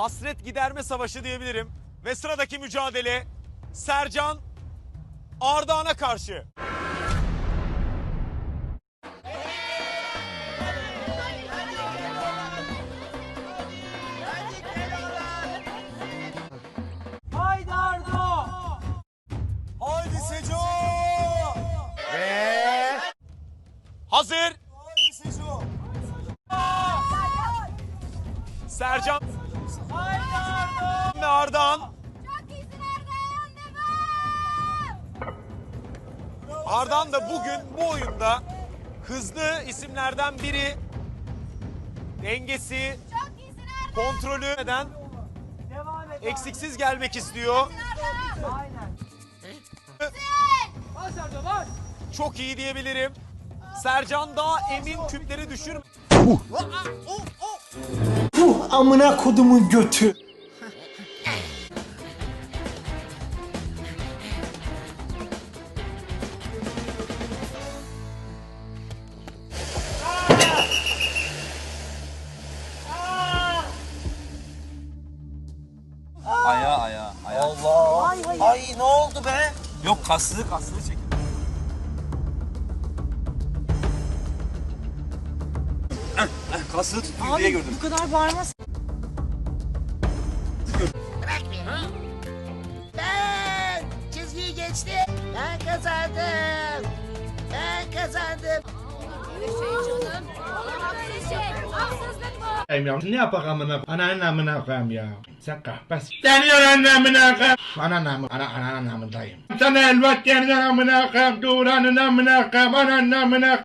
hasret giderme savaşı diyebilirim. Ve sıradaki mücadele Sercan Ardahan'a karşı. Haydi Ardo! Haydi Seco! Ve hazır. Haydi Seco. Sercan Haydi Ardo! ve Ardahan. Çok iyisin Erdoğan devam. Ardahan da bugün bu oyunda hızlı isimlerden biri. Dengesi, kontrolü neden eksiksiz gelmek istiyor. Aynen. Çok iyi diyebilirim. Sercan daha emin küpleri düşür. Amına kodumun götü. Aya aya aya. Allah. Ay ne oldu be? Yok kaslı kaslı çekin. Kaslı tutuyor diye gördüm. Bu kadar bağırmaz. Ben çizgiyi geçti. Ben kazandım. Ben kazandım. Ya. Ne yapak amına? Ananın amına koyayım ya. Sen kahpes. Deniyor anamına koyayım. Ananın amı, ana, ananın amındayım. Sana elbet yerden amına koyayım. Duranın amına koyayım. Ananın amına